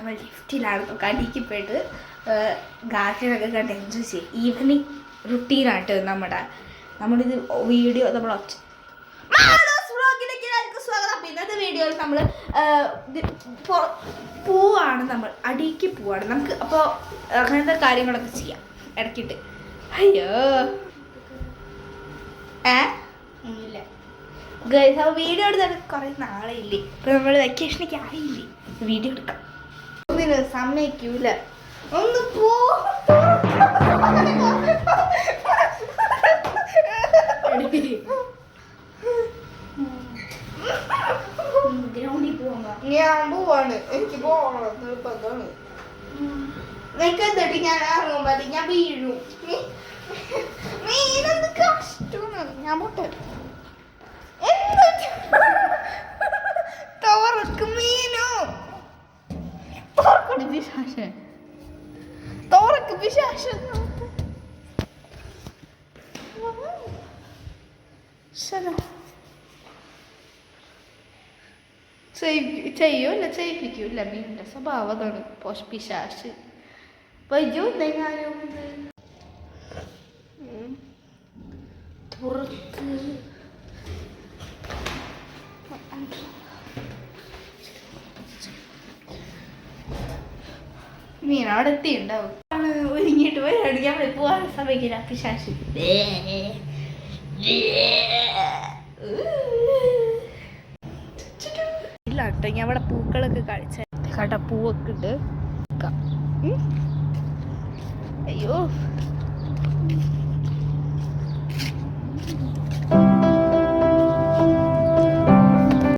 നമ്മൾ ലിഫ്റ്റിലാണ് കടിക്ക് പോയിട്ട് ഗാർഡനൊക്കെ കണ്ട് എൻജോയ് ചെയ്യും. ഈവനിങ് റുട്ടീനായിട്ട് നമ്മുടെ നമ്മളിത് വീഡിയോ നമ്മൾ ഒച്ച സ്വാഗതം. ഇന്നത്തെ വീഡിയോയിൽ നമ്മൾ പൂവാണ് നമ്മൾ അടിക്ക് പൂവാണ്. നമുക്ക് അപ്പോൾ അങ്ങനത്തെ കാര്യങ്ങളൊക്കെ ചെയ്യാം ഇടയ്ക്കിട്ട്. അയ്യോ. ഏ? ഒന്നുമില്ല ഗൈസ് അപ്പോൾ വീഡിയോ എടുത്തിട്ട് കുറേ നാളെ ഇല്ലേ അപ്പോൾ നമ്മൾ വെക്കേഷനൊക്കെ ആയില്ലേ? വീഡിയോ എടുക്കാം. ഒന്നിനും സമ്മതിക്കൂല. ഒന്ന് പോ. ഗ്രൗണ്ടിൽ പോകാൻ ഞാൻ പോവാണ്. എനിക്ക് പോകണം. നിർബന്ധമാണ്. നിനക്ക് എന്നിട്ട് ഞാൻ ഇറങ്ങുമ്പോ ഞാൻ വീഴും. ഇതെന്ത് കഷ്ടമാണ്? ഞാൻ പോട്ടെ. തോറക്ക് പിശാശൻ ശരി ചെയ്യൂല ചെയ്യിപ്പിക്കൂല മീനിന്റെ സ്വഭാവം അതാണ് പോഷ് പിശാശ് വയ്യോ എന്തെങ്കിലും തുറക്ക് മീൻ അവിടെ എത്തിയുണ്ടാവും ഒരുങ്ങിട്ട് പോയി അടിക്കാൻ പോവാൻ സമയക്കില്ല പിശാശി ഇല്ല കേട്ടോ. ഞാൻ അവിടെ പൂക്കളൊക്കെ കാണിച്ച കേട്ടോ പൂവൊക്കെ ഉണ്ട്